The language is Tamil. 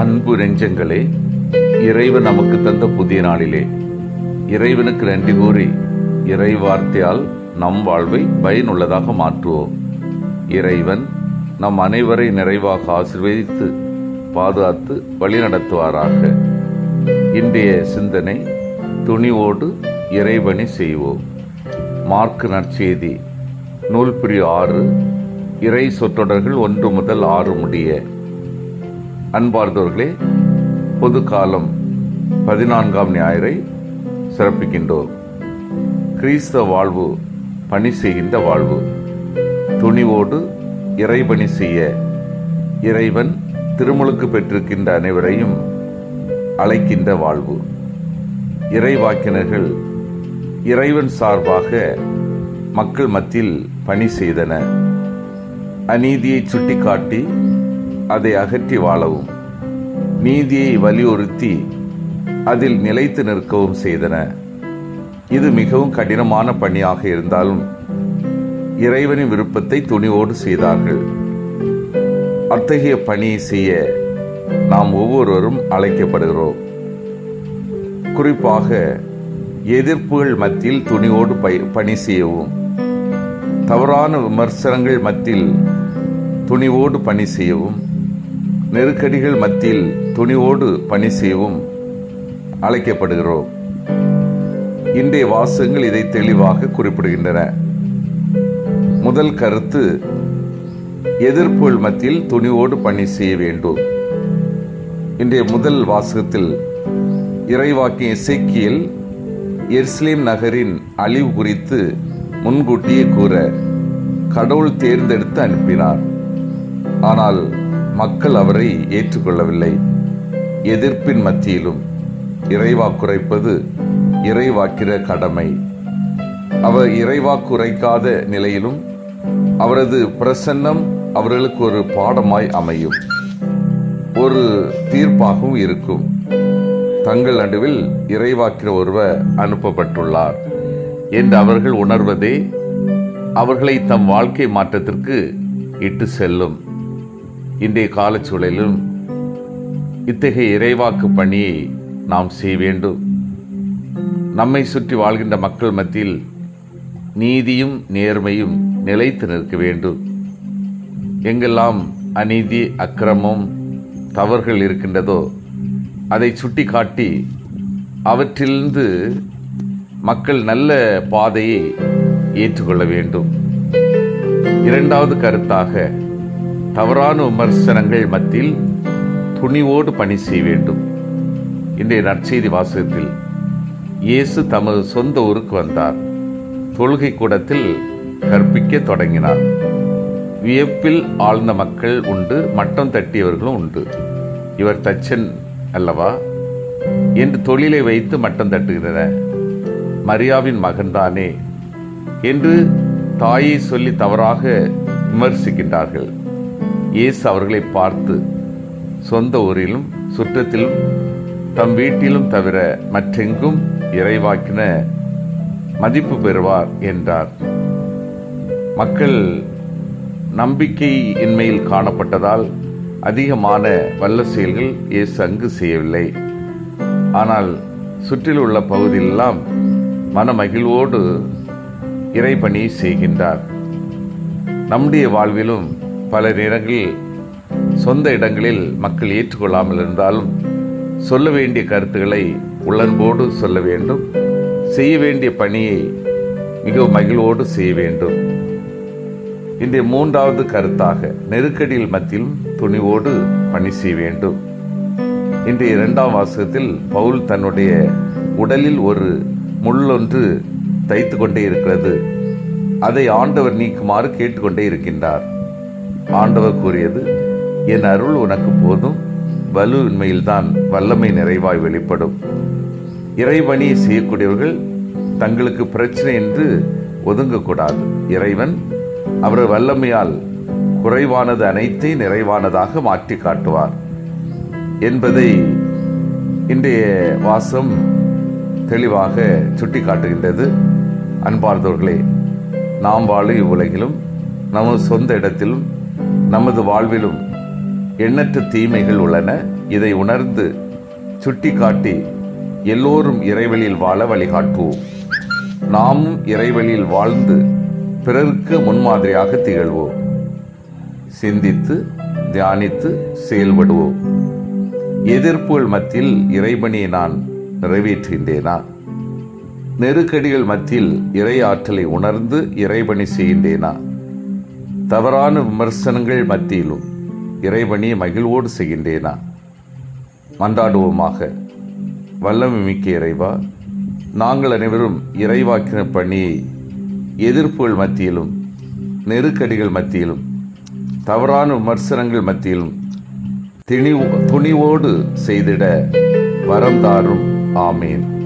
அன்பு நெஞ்சங்களே இறைவன் நமக்கு தந்த புதிய நாளிலே. இறைவனுக்கு நன்றி கூறி இறை வார்த்தையால் நம் வாழ்வை பயனுள்ளதாக மாற்றுவோம். இறைவன் நம் அனைவரை நிறைவாக ஆசீர்வதித்து பாதுகாத்து வழிநடத்துவாராக. இன்றைய சிந்தனை துணிவோடு இறைவணி செய்வோம். மார்க் நற்செய்தி நூல் பிரி ஆறு இறை சொற்றொடர்கள் ஒன்று முதல் ஆறு முடிய. அன்பார்ந்தவர்களே பொது காலம் பதினான்காம் ஞாயிறை சிறப்பிக்கின்றோம். கிறிஸ்தவ வாழ்வு பணி செய்கின்ற வாழ்வு. துணிவோடு இறைபணி செய்ய இறைவன் திருமுழுக்கு பெற்றிருக்கின்ற அனைவரையும் அழைக்கின்ற வாழ்வு. இறைவாக்கினர்கள் இறைவன் சார்பாக மக்கள் மத்தியில் பணி செய்தனர் அநீதியை சுட்டிக்காட்டி அதை அகற்றி வாழவும். நீதியை வலியுறுத்தி அதில் நிலைத்து நிற்கவும் செய்தன. இது மிகவும் கடினமான பணியாக இருந்தாலும் இறைவனின் விருப்பத்தை துணிவோடு செய்தார்கள். அத்தகைய பணியை செய்ய நாம் ஒவ்வொருவரும் அழைக்கப்படுகிறோம். குறிப்பாக எதிர்ப்புகள் மத்தியில் துணிவோடு பணி செய்யவும். தவறான விமர்சனங்கள் மத்தியில் துணிவோடு பணி செய்யவும். நெருக்கடிகள் மத்தியில் துணிவோடு பணி செய்யவும் அழைக்கப்படுகிறோம். இன்றைய வாசகங்கள் இதை தெளிவாக குறிப்பிடுகின்றன. முதல் கருத்து எதிர்ப்புகள் மத்தியில் துணிவோடு பணி செய்ய வேண்டும். இன்றைய முதல் வாசகத்தில் இறைவாக்கிய இசைக்கியல் எர்ஸ்லீம் நகரின் அழிவு குறித்து முன்கூட்டியே கூற கடவுள் தேர்ந்தெடுத்து அனுப்பினார். ஆனால் மக்கள் அவரை ஏற்றுக்கொள்ளவில்லை. எதிர்ப்பின் மத்தியிலும் இறைவாக்குரைப்பது இறைவாக்கிற கடமை. அவர் இறைவாக்குரைக்காத நிலையிலும் அவரது பிரசன்னம் அவர்களுக்கு ஒரு பாடமாய் அமையும். ஒரு தீர்ப்பாகவும் இருக்கும். தங்கள் நடுவில் இறைவாக்கிற ஒருவர் அனுப்பப்பட்டுள்ளார் என்று அவர்கள் உணர்வதே அவர்களை தம் வாழ்க்கை மாற்றத்திற்கு இட்டு செல்லும். இன்றைய காலச்சூழலிலும் இத்தகைய இறைவாக்கு பணியை நாம் செய்ய வேண்டும். நம்மை சுற்றி வாழ்கின்ற மக்கள் மத்தியில் நீதியும் நேர்மையும் நிலைத்து நிற்க வேண்டும். எங்கெல்லாம் அநீதி அக்கிரமம் தவறுகள் இருக்கின்றதோ அதை சுட்டி காட்டி அவற்றிலிருந்து மக்கள் நல்ல பாதையை ஏற்றுக்கொள்ள வேண்டும். இரண்டாவது கருத்தாக தவறான விமர்சனங்கள் மத்தியில் துணிவோடு பணி செய்ய வேண்டும். இன்றைய நற்செய்தி வாசகத்தில் இயேசு தமது சொந்த ஊருக்கு வந்தார். தொழுகை கூடத்தில் கற்பிக்க தொடங்கினார். வியப்பில் ஆழ்ந்த மக்கள் உண்டு மட்டம் தட்டியவர்களும் உண்டு. இவர் தச்சன் அல்லவா? என்று தொழிலை வைத்து மட்டம் தட்டுகிறனர் மரியாவின் மகன்தானே என்று தாயை சொல்லி தவறாக விமர்சிக்கின்றார்கள். இயேசு அவர்களை பார்த்து சொந்த ஊரிலும் சுற்றத்திலும் தம் வீட்டிலும் தவிர மற்றெங்கும் இறைவாக்கின மதிப்பு பெறுவார் என்றார். மக்கள் நம்பிக்கை இன்மையில் காணப்பட்டதால் அதிகமான வல்ல செயல்கள் இயேசு அங்கு செய்யவில்லை. ஆனால் சுற்றில் உள்ள பகுதியெல்லாம் மனமகிழ்வோடு இறைபணி செய்கின்றார். நம்முடைய வாழ்விலும் பல நேரங்களில் சொந்த இடங்களில் மக்கள் ஏற்றுக்கொள்ளாமல் இருந்தாலும் சொல்ல வேண்டிய கருத்துக்களை உள்ளன்போடு சொல்ல வேண்டும். செய்ய வேண்டிய பணியை மிகவும் மகிழ்வோடு செய்ய வேண்டும். இன்றைய மூன்றாவது கருத்தாக நெருக்கடியில் மத்தியிலும் துணிவோடு பணி செய்ய வேண்டும். இன்றைய இரண்டாம் வாசகத்தில் பவுல் தன்னுடைய உடலில் ஒரு முள்ளொன்று தைத்து கொண்டே இருக்கிறது. அதை ஆண்டவர் நீக்குமாறு கேட்டுக்கொண்டே இருக்கின்றார். ஆண்டவர் கூறியது என் அருள் உனக்கு போதும் வலுவின்மையில்தான் வல்லமை நிறைவாய் வெளிப்படும். இறைவணியை செய்யக்கூடியவர்கள் தங்களுக்கு பிரச்சனை என்று ஒதுங்கக்கூடாது. இறைவன் அவர் வல்லமையால் குறைவானது அனைத்தை நிறைவானதாக மாற்றி காட்டுவார். என்பதை இன்றைய வாசம் தெளிவாக சுட்டி காட்டுகின்றது அன்பார்ந்தவர்களே நாம் வாழும் இவ்வுலகிலும் நமது சொந்த இடத்திலும் நமது வாழ்விலும் எண்ணற்ற தீமைகள் உள்ளன. இதை உணர்ந்து சுட்டிக்காட்டி எல்லோரும் இறைவழியில் வாழ வழிகாட்டுவோம். நாமும் இறைவழியில் வாழ்ந்து பிறருக்கு முன்மாதிரியாக திகழ்வோம். சிந்தித்து தியானித்து செயல்படுவோம். எதிர்ப்புகள் மத்தியில் இறைபணியை நான் நிறைவேற்றுகின்றேனா? நெருக்கடிகள் மத்தியில் இறை ஆற்றலை உணர்ந்து இறைபணி செய்கின்றேனா? தவறான விமர்சனங்கள் மத்தியிலும் இறைபணியை மகிழ்வோடு செய்கின்றேனா? மன்றாடுவோமாக. வல்லமை மிக்க இறைவா நாங்கள் அனைவரும் இறைவாக்கின பணியை எதிர்ப்புகள் மத்தியிலும் நெருக்கடிகள் மத்தியிலும் தவறான விமர்சனங்கள் மத்தியிலும் திணிவு துணிவோடு செய்திட வரம் தாரும். ஆமேன்.